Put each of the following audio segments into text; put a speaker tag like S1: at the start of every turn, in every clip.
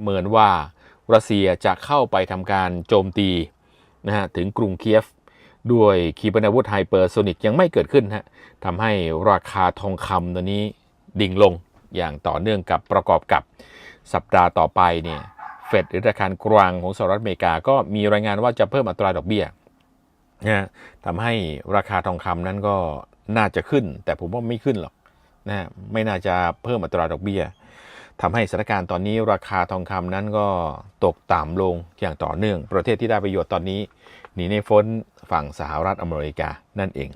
S1: ประเมินว่ารัสเซียจะเข้าไปทำการโจมตีนะฮะถึงกรุงเคียฟ ด้วยขีปนาวุธไฮเปอร์โซนิกยังไม่เกิดขึ้นฮะทำให้ราคาทองคำตัวนี้ดิ่งลงอย่างต่อเนื่องกับประกอบกับสัปดาห์ต่อไปเนี่ยเฟดหรือธนาคารกลางของสหรัฐอเมริกาก็มีรายงานว่าจะเพิ่มอัตราดอกเบี้ยนะฮะทำให้ราคาทองคำนั้นก็น่าจะขึ้น แต่ผมว่าไม่ขึ้นหรอกนะฮะไม่น่าจะเพิ่มอัตราดอกเบี้ย ทำให้สถานการณ์ตอนนี้ราคาทองคำนั้นก็ตกต่ำลงอย่างต่อเนื่อง ประเทศที่ได้ประโยชน์ตอนนี้หนีในฟ้นฝั่งสหรัฐอเมริกานั่นเอง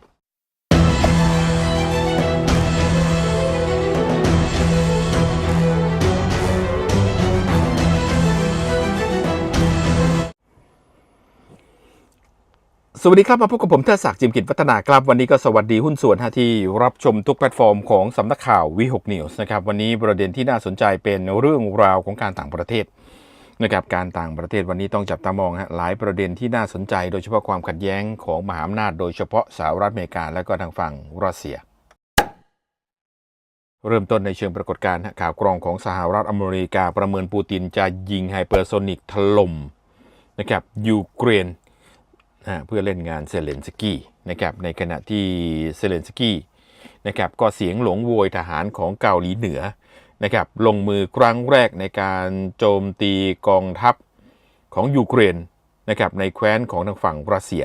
S1: สวัสดีครับ มาพบกับผมเทศศักดิ์จิมกิจวัฒนาครับ วันนี้ก็สวัสดีหุ้นส่วนที่รับชมทุกแพลตฟอร์มของสำนักข่าววิหกนิวส์นะครับวันนี้ประเด็นที่น่าสนใจเป็นเรื่องราวของการต่างประเทศนะครับการต่างประเทศวันนี้ต้องจับตามองฮะหลายประเด็นที่น่าสนใจ โดยเฉพาะความขัดแย้งของมหาอำนาจโดยเฉพาะสหรัฐอเมริกาและก็ทางฝั่งรัสเซีย เริ่มต้นในเชิงปรากฏการณ์ข่าวกรองของสหรัฐอเมริกาประเมินปูตินจะยิงไฮเปอร์โซนิกถล่มนะครับยูเครน เพื่อเล่นงานเซเลนสกี้นะครับในขณะที่เซเลนสกี้นะครับก็เสียงหลงโวยทหารของเกาหลีเหนือนะครับลงมือครั้งแรกในการโจมตีกองทัพของยูเครนนะครับในแคว้นของทางฝั่งรัสเซีย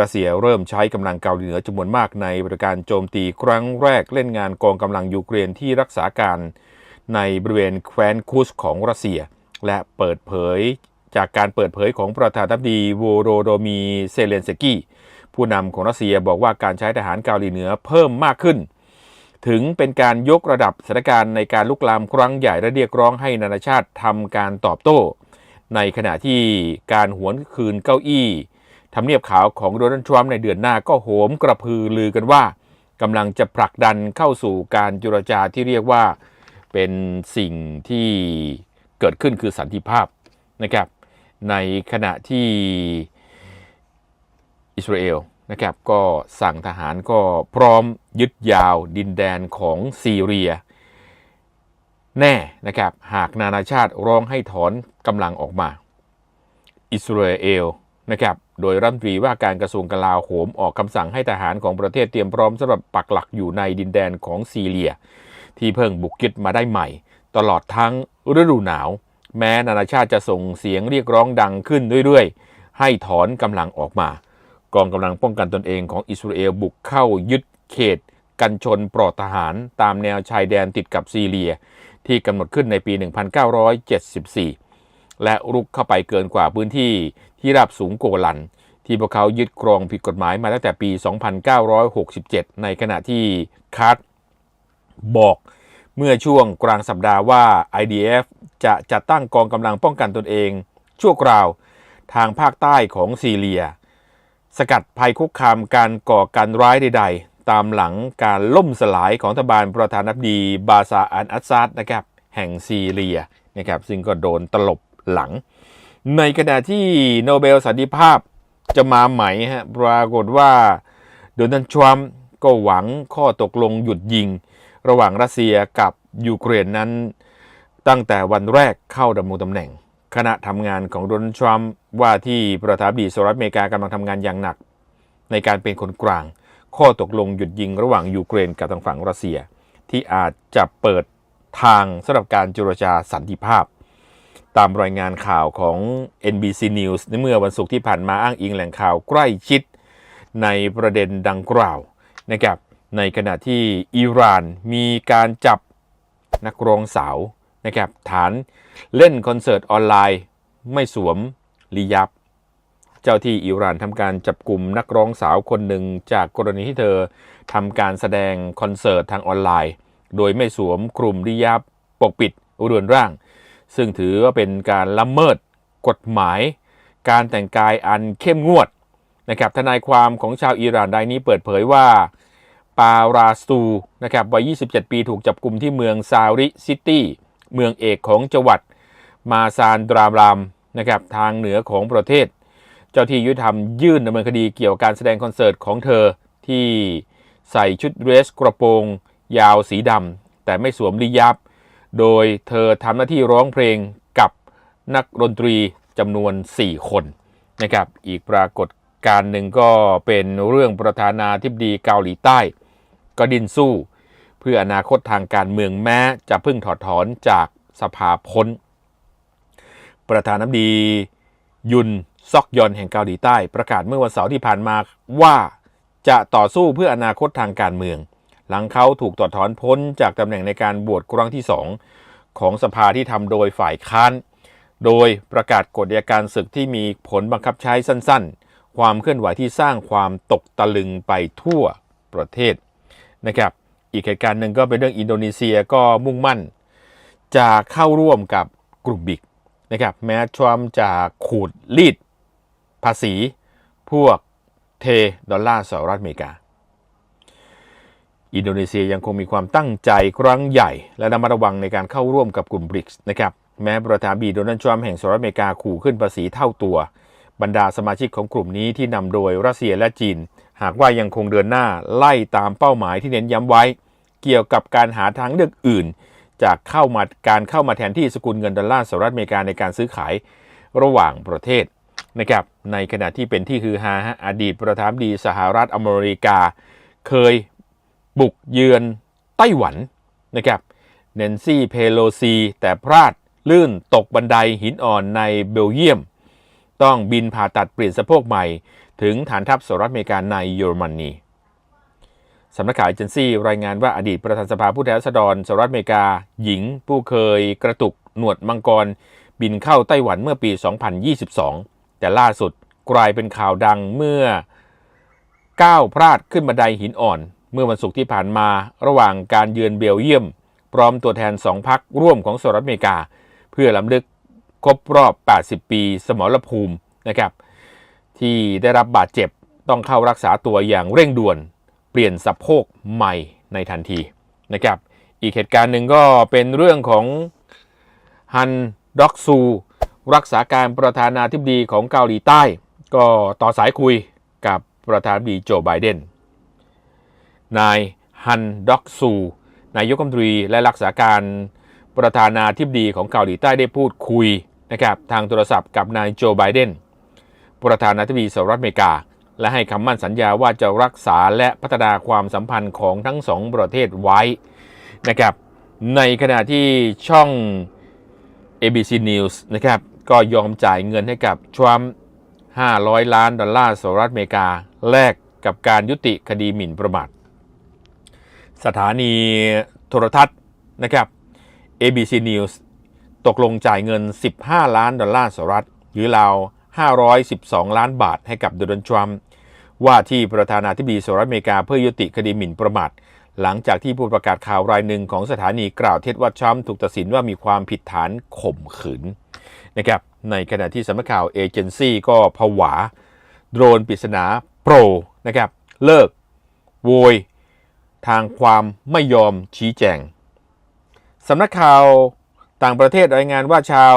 S1: รัสเซียเริ่มใช้กำลังเกาหลีเหนือจำนวนมากในบริการโจมตีครั้งแรกเล่นงานกองกำลังยูเครนที่รักษาการในบริเวณแคว้นคุสของรัสเซีย และเปิดเผย จากการเปิดเผยของประธานาธิบดีโวโรโดมีเซเลนสกี้ผู้นำของรัสเซียบอกว่าการใช้ทหารเกาหลีเหนือเพิ่มมากขึ้น ถึงเป็นการยกระดับสถานการณ์ในการลุกลามครั้งใหญ่และเรียกร้องให้นานาชาติทำการตอบโต้ ในขณะที่การหวนคืนเก้าอี้ทำเนียบขาวของโดนัลด์ทรัมป์ในเดือนหน้าก็โหมกระพือลือกันว่ากำลังจะผลักดันเข้าสู่การเจรจาที่เรียกว่าเป็นสิ่งที่เกิดขึ้นคือสันติภาพนะครับ ในขณะที่อิสราเอลนะครับก็สั่งทหารก็พร้อมยึดยาวดินแดนของซีเรีย แน่นะครับหากนานาชาติร้องให้ถอนกำลังออกมา อิสราเอลนะครับโดยรัฐมนตรีว่าการกระทรวงกลาโหมออกคำสั่งให้ทหารของประเทศเตรียมพร้อมสำหรับปักหลักอยู่ในดินแดนของซีเรีย ที่เพิ่งบุกยึดมาได้ใหม่ ตลอดทั้งฤดูหนาว แม้นานาชาติจะส่งเสียงเรียกร้องดังขึ้นเรื่อยๆ ให้ถอนกำลังออกมา กองกำลังป้องกันตนเองของอิสราเอลบุกเข้ายึดเขต กันชนปลอดทหารตามแนวชายแดนติดกับซีเรีย ที่กำหนดขึ้นในปี 1974 และรุกเข้าไปเกินกว่าพื้นที่ที่ราบสูงโกลัน ที่พวกเขายึดครองผิดกฎหมายมาตั้งแต่ปี 2967 ในขณะที่คาร์บอก เมื่อช่วงกลางสัปดาห์ว่า IDF จะจัดตั้งกองกำลังป้องกันตนเอง ชั่วคราวทางภาคใต้ของซีเรีย สกัดภัยคุกคามการก่อการร้ายใด ๆ ตามหลังการล่มสลายของรัฐบาลประธานาธิบดีบาซาอันอัสซัดนะครับแห่งซีเรียนะครับซึ่งก็โดนตลบหลัง ในขณะที่โนเบลสันติภาพจะมาใหม่ฮะปรากฏว่าโดนัลด์ทรัมป์ก็หวังข้อตกลงหยุดยิง ระหว่างรัสเซียกับยูเครนนั้น ตั้งแต่วันแรกเข้าดำรงตำแหน่ง คณะทำงานของโดนัลด์ทรัมป์ว่าที่ประธานาธิบดีสหรัฐอเมริกากำลังทำงานอย่างหนัก ในการเป็นคนกลาง ข้อตกลงหยุดยิงระหว่างยูเครนกับทางฝั่งรัสเซีย ที่อาจจะเปิดทางสำหรับการเจรจาสันติภาพ ตามรายงานข่าวของ NBC News ในเมื่อวันศุกร์ที่ผ่านมาอ้างอิงแหล่งข่าวใกล้ชิดในประเด็นดังกล่าวนะครับ ในขณะที่อิหร่านมีการจับนักร้องสาวนะครับฐานเล่นคอนเสิร์ตออนไลน์ ไม่สวมลิยับ เจ้าที่อิหร่านทำการจับกลุ่มนักร้องสาวคนหนึ่งจากกรณีที่เธอทำการแสดงคอนเสิร์ตทางออนไลน์ โดยไม่สวมคลุมลิยับปกปิดอุดวนร่าง ซึ่งถือว่าเป็นการละเมิดกฎหมาย การแต่งกายอันเข้มงวดนะครับทนายความของชาวอิหร่านรายนี้เปิดเผยว่าาราสูนะครับวัย 27 ปีถูกจับกลุ่มที่เมืองซาริซิตี้ เมืองเอกของจังหวัดมาซานดรามรามนะครับทางเหนือของประเทศ เจ้าที่ยุติธรรมยื่นดำเนินคดีเกี่ยวกับการแสดงคอนเสิร์ตของเธอที่ใส่ชุดเดรสกระโปรง ยาวสีดำแต่ไม่สวมลิยับ โดยเธอทำหน้าที่ร้องเพลงกับนักดนตรีจำนวน 4 คนนะครับอีกปรากฏการหนึ่งก็เป็นเรื่องประธานาธิบดีเกาหลีใต้ ก็ดินสู้ เพื่ออนาคตทางการเมืองแม้จะเพิ่งถอดถอนจากสภาพ้น ประธานาธิบดียุนซอกยอนแห่งเกาหลีใต้ประกาศเมื่อวันเสาร์ที่ผ่านมาว่าจะต่อสู้เพื่ออนาคตทางการเมือง หลังเขาถูกถอดถอนพ้นจากตำแหน่งในการบวชครั้งที่สองของสภาที่ทำโดยฝ่ายค้าน โดยประกาศกฎอัยการศึกที่มีผลบังคับใช้สั้นๆ ความเคลื่อนไหวที่สร้างความตกตะลึงไปทั่วประเทศ นะครับอีกเหตุการณ์หนึ่งก็เป็นเรื่องอินโดนีเซียก็มุ่งมั่น จะเข้าร่วมกับกลุ่มบิกนะครับแม้ทรัมป์จะขูดรีดภาษี พวกเทดอลลาร์สหรัฐอเมริกา อินโดนีเซียยังคงมีความตั้งใจครั้งใหญ่ และระมัดระวังในการเข้าร่วมกับกลุ่มบริกส์นะครับแม้ประธานบีโดนัลด์ทรัมป์แห่งสหรัฐอเมริกาขู่ขึ้นภาษีเท่าตัว บรรดาสมาชิกของกลุ่มนี้ที่นำโดยรัสเซียและจีน หากว่ายังคงเดินหน้าไล่ตามเป้าหมายที่เน้นย้ำไว้ เกี่ยวกับการหาทางเลือกอื่น จากเข้ามาการเข้ามาแทนที่สกุลเงินดอลลาร์สหรัฐอเมริกาในการซื้อขายระหว่างประเทศนะครับในขณะที่เป็นที่คือฮาฮะอดีตประธานดีสหรัฐอเมริกา เคยบุกเยือนไต้หวันนะครับเนนซี่เพโลซี แต่พลาดลื่นตกบันไดหินอ่อนในเบลเยียม ต้องบินผ่าตัดเปลี่ยนสะโพกใหม่ ถึงฐานทัพสหรัฐอเมริกาในเยอรมนีสำนักข่าวเอเจนซี่รายงานว่าอดีตประธานสภาผู้แทนราษฎรสหรัฐอเมริกา หญิงผู้เคยกระตุกหนวดมังกร บินเข้าไต้หวันเมื่อปี 2022 แต่ล่าสุดกลายเป็นข่าวดังเมื่อก้าวพลาดขึ้นบันไดหินอ่อน เมื่อวันศุกร์ที่ผ่านมาระหว่างการเยือนเบลเยียม พร้อมตัวแทนสองพักร่วมของสหรัฐอเมริกา เพื่อลำลึกครบรอบ 80 ปี สมรภูมินะครับ ที่ได้รับบาดเจ็บต้องเข้ารักษาตัวอย่างเร่งด่วน เปลี่ยนสะโพกใหม่ในทันทีนะครับ อีกเหตุการณ์หนึ่งก็เป็นเรื่องของฮันด็อกซู รักษาการประธานาธิบดีของเกาหลีใต้ ก็ต่อสายคุยกับประธานาธิบดีโจไบเดนนายฮันด็อกซูนายกรัฐมนตรีและรักษาการประธานาธิบดีของเกาหลีใต้ได้พูดคุยนะครับทางโทรศัพท์กับนายโจไบเดน ประธานาธิบดีสหรัฐอเมริกา และให้คำมั่นสัญญาว่าจะรักษาและพัฒนาความสัมพันธ์ของทั้งสองประเทศไว้นะครับในขณะที่ช่อง ABC News นะครับก็ยอมจ่ายเงินให้กับทรัมป์500 ล้านดอลลาร์สหรัฐอเมริกา แลกกับการยุติคดีหมิ่นประมาทสถานีโทรทัศน์นะครับ ABC News ตกลงจ่ายเงิน 15 ล้านดอลลาร์สหรัฐหรือราว 512 ล้านบาทให้กับโดนัลด์ทรัมป์ว่าที่ประธานาธิบดีสหรัฐอเมริกาเพื่อยุติคดีหมิ่นประมาทหลังจากที่ผู้ประกาศข่าวรายหนึ่งของสถานีกล่าวเท็จว่าทรัมป์ถูกตัดสินว่ามีความผิดฐานข่มขืนนะครับในขณะที่สำนักข่าวเอเจนซี่ก็ผวา โดรนปริศนาโปรนะครับเลิก โวย ทางความไม่ยอมชี้แจงสำนักข่าวต่างประเทศรายงานว่าชาว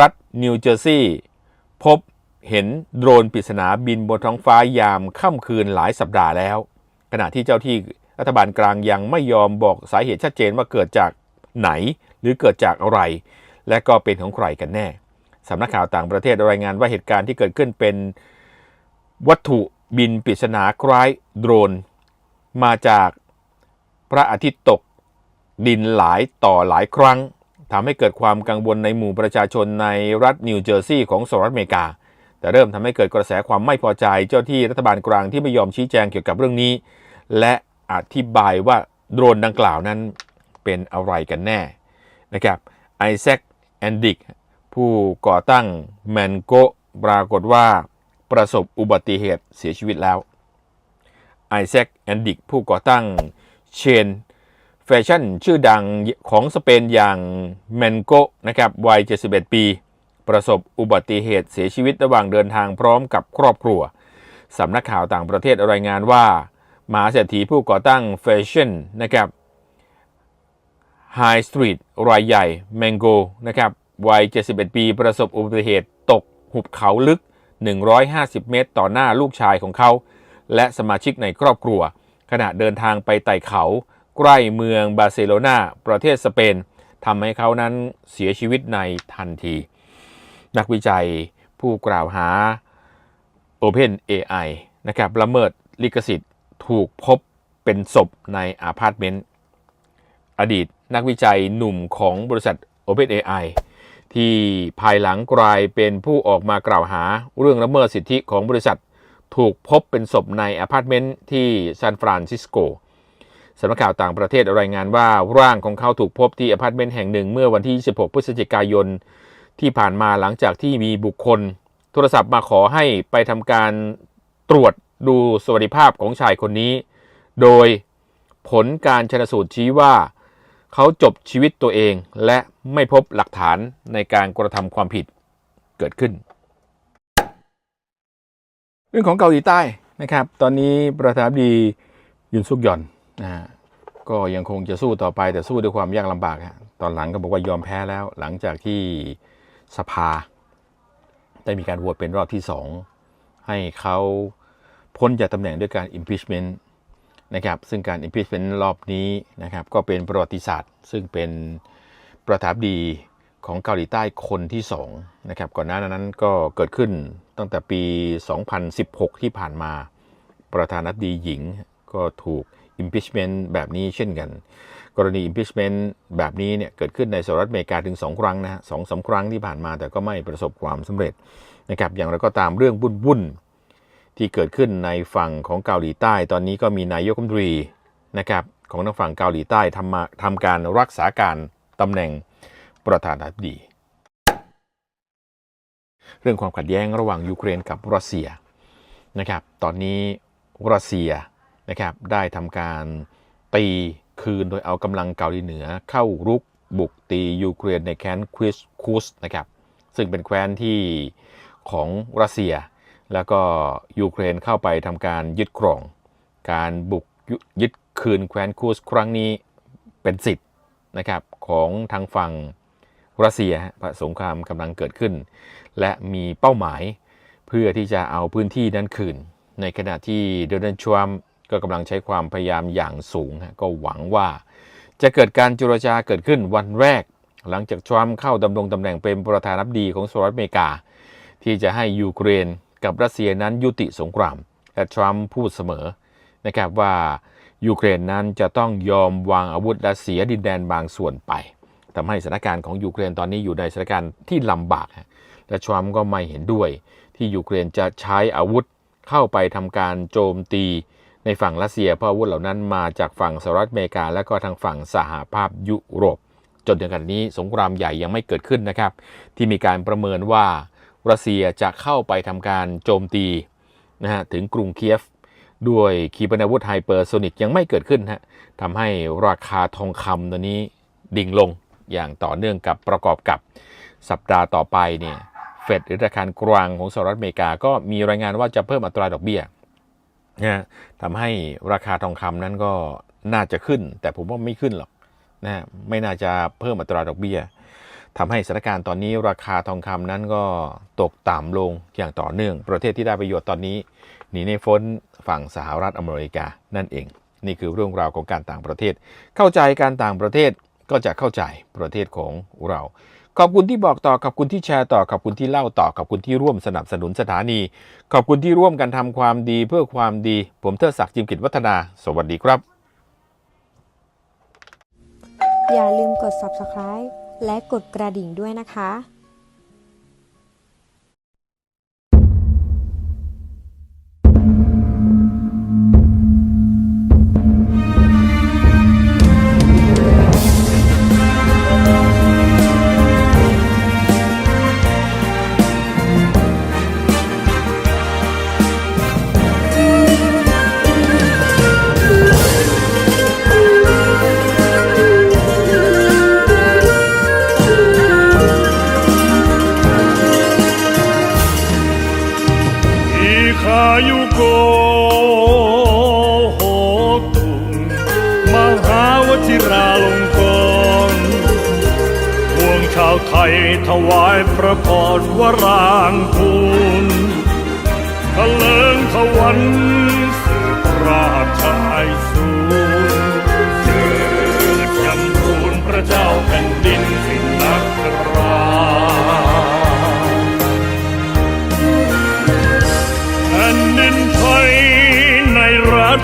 S1: รัฐนิวเจอร์ซีย์ พบเห็นโดรนปริศนาบินบนท้องฟ้ายามค่ำคืนหลายสัปดาห์แล้ว ขณะที่เจ้าที่รัฐบาลกลางยังไม่ยอมบอกสาเหตุชัดเจนว่าเกิดจากไหนหรือเกิดจากอะไร และก็เป็นของใครกันแน่สำนักข่าวต่างประเทศรายงานว่าเหตุการณ์ที่เกิดขึ้นเป็นวัตถุบินปริศนาคล้ายโดรน มาจากพระอาทิตย์ตกดินหลายต่อหลายครั้ง ทำให้เกิดความกังวลในหมู่ประชาชนในรัฐนิวเจอร์ซีย์ของสหรัฐอเมริกา แต่เริ่มทำให้เกิดกระแสความไม่พอใจเจ้าที่รัฐบาลกลางที่ไม่ยอมชี้แจงเกี่ยวกับเรื่องนี้ และอธิบายว่าโดรนดังกล่าวนั้นเป็นอะไรกันแน่นะครับไอแซคแอนดิกผู้ก่อตั้งแมนโกปรากฏว่าประสบอุบัติเหตุเสียชีวิตแล้วไอแซคแอนดิกผู้ก่อตั้งเชน แฟชั่นชื่อดังของสเปนอย่างแมนโกนะครับวัย 71 ปี ประสบอุบัติเหตุเสียชีวิตระหว่างเดินทางพร้อมกับครอบครัว สำนักข่าวต่างประเทศรายงานว่ามหาเศรษฐีผู้ก่อตั้งแฟชั่นนะครับไฮสตรีทรายใหญ่แมงโกนะครับวัย 71 ปี ประสบอุบัติเหตุตกหุบเขาลึก 150 เมตร ต่อหน้าลูกชายของเขา และสมาชิกในครอบครัว ขณะเดินทางไปไต่เขา ใกล้เมืองบาร์เซโลนาประเทศสเปนทำให้เขานั้นเสียชีวิตในทันที นักวิจัยผู้กล่าวหา Open AI นะครับละเมิดลิขสิทธิ์ถูกพบเป็นศพในอาพาร์ตเมนต์ อดีตนักวิจัยหนุ่มของบริษัท OpenAI ที่ภายหลังกลายเป็นผู้ออกมากล่าวหาเรื่องละเมิดสิทธิของบริษัท ถูกพบเป็นศพในอพาร์ตเมนต์ที่ซานฟรานซิสโก สำนักข่าวต่างประเทศรายงานว่าร่างของเขาถูกพบที่อพาร์ตเมนต์แห่งหนึ่งเมื่อวันที่ 26 พฤศจิกายน ที่ผ่านมาหลังจากที่มีบุคคล โทรศัพท์มาขอให้ไปทำการตรวจดูสวัสดิภาพของชายคนนี้ โดยผลการชนสูตรชี้ว่า เขาจบชีวิตตัวเอง และไม่พบหลักฐานในการกระทำความผิดเกิดขึ้น เรื่องของเกาหลีใต้นะครับ ตอนนี้ประธานาธิบดียุนซุกยอน นะฮะก็ยังคงจะสู้ต่อไปแต่สู้ด้วยความยากลำบากฮะตอนหลังก็บอกว่ายอมแพ้แล้ว หลังจากที่สภา ได้มีการโหวตเป็นรอบที่สองให้เขาพ้นจากตำแหน่งด้วยการ impeachment นะครับซึ่งการ impeachment รอบนี้นะครับก็เป็นประวัติศาสตร์ ซึ่งเป็นประธานาธิบดีของเกาหลีใต้คนที่สองนะครับก่อนหน้านั้นก็เกิดขึ้นตั้งแต่ปี 2016 ที่ผ่านมา ประธานาธิบดีหญิงก็ถูก impeachment แบบนี้เช่นกัน กรณี impeachment แบบนี้เนี่ยเกิดขึ้นในสหรัฐอเมริกาถึง 2 ครั้งนะฮะสองสามครั้งที่ผ่านมาแต่ก็ไม่ประสบความสำเร็จนะครับอย่างไรก็ตามเรื่องวุ่นๆที่เกิดขึ้นในฝั่งของเกาหลีใต้ ตอนนี้ก็มีนายกรัฐมนตรีนะครับของทางฝั่งเกาหลีใต้ทำมาทำการรักษาการตำแหน่งประธานาธิบดี เรื่องความขัดแย้งระหว่างยูเครนกับรัสเซียนะครับ ตอนนี้รัสเซีย นะครับได้ทำการตีคืนโดยเอากำลังเกาหลีเหนือเข้ารุกบุกตียูเครนในแคว้นควิสคูสนะครับซึ่งเป็นแคว้นที่ของรัสเซีย แล้วก็ยูเครนเข้าไปทำการยึดครอง การบุกยึยึดคืนแคว้นคูสครั้งนี้เป็นสิทธิ์นะครับของทางฝั่งรัสเซียฮะสงครามกำลังเกิดขึ้น และมีเป้าหมายเพื่อที่จะเอาพื้นที่นั้นคืน ในขณะที่โดนัลด์ทรัมป์ ก็กำลังใช้ความพยายามอย่างสูงก็หวังว่า จะเกิดการเจรจาเกิดขึ้นวันแรก หลังจากทรัมป์เข้าดำรงตำแหน่งเป็นประธานาธิบดีของสหรัฐอเมริกา ที่จะให้ยูเครนกับรัสเซียนั้นยุติสงครามและทรัมป์พูดเสมอนะครับว่ายูเครนนั้นจะต้องยอมวางอาวุธและเสียดินแดนบางส่วนไปทำให้สถานการณ์ของยูเครนตอนนี้อยู่ในสถานการณ์ที่ลำบากและทรัมป์ก็ไม่เห็นด้วย ที่ยูเครนจะใช้อาวุธเข้าไปทำการโจมตี ในฝั่งรัสเซียเพราะอาวุธเหล่านั้นมาจากฝั่งสหรัฐอเมริกา และก็ทางฝั่งสหภาพยุโรป จนถึงขณะนี้สงครามใหญ่ยังไม่เกิดขึ้นนะครับ ที่มีการประเมินว่ารัสเซียจะเข้าไปทำการโจมตีนะฮะถึงกรุงเคียฟ ด้วยขีปนาวุธไฮเปอร์โซนิกยังไม่เกิดขึ้นฮะทำให้ราคาทองคำตัวนี้ดิ่งลงอย่างต่อเนื่องกับประกอบกับสัปดาห์ต่อไปเนี่ยเฟดหรือธนาคารกลางของสหรัฐอเมริกาก็มีรายงานว่าจะเพิ่มอัตราดอกเบี้ย นะทำให้ราคาทองคำนั้นก็น่าจะขึ้น แต่ผมว่าไม่ขึ้นหรอกนะไม่น่าจะเพิ่มอัตราดอกเบี้ยทำให้สถานการณ์ตอนนี้ราคาทองคำนั้นก็ตกต่ำลงอย่างต่อเนื่อง ประเทศที่ได้ประโยชน์ตอนนี้หนีในฟ้นฝั่งสหรัฐอเมริกานั่นเอง นี่คือเรื่องราวของการต่างประเทศ เข้าใจการต่างประเทศก็จะเข้าใจประเทศของเรา ขอบคุณที่บอกต่อขอบคุณที่แชร์ต่อขอบคุณที่เล่าต่อขอบคุณที่ร่วมสนับสนุนสถานี ขอบคุณที่ร่วมกันทำความดีเพื่อความดี ผมเทิดศักดิ์จิมกิจวัฒนา สวัสดีครับ
S2: อย่าลืมกด subscribe และกดกระดิ่งด้วยนะคะ
S3: ชิราลงกรณ์พวงชาวไทยถวายพระพรวรางคูณทะเลิงทวันสืบราชไ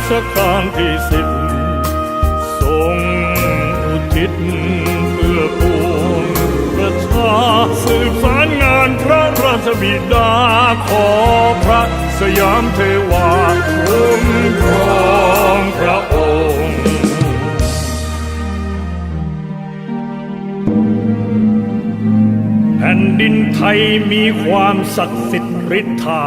S3: ชกาลที่สิบทรงอุทิศเพื่อปวงประชาสืบสารงานพระราชบิดาขอพระสยามเทวาคุ้มครองพระองค์แผ่นดินไทยมีความศักดิ์สิทธิ์ฤทธา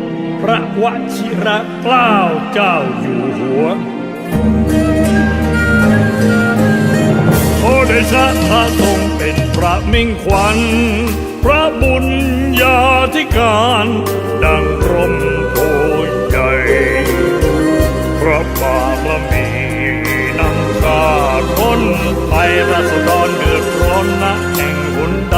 S3: พระวชิระเกล้าเจ้าอยู่หัว โอเดชะพระทรงเป็นพระมิ่งขวัญ พระบุญญาธิการ ดังรมโพใหญ่ พระบารมีนำข้าพ้นไปราษฎรเดือดร้อนนะแห่งหนใด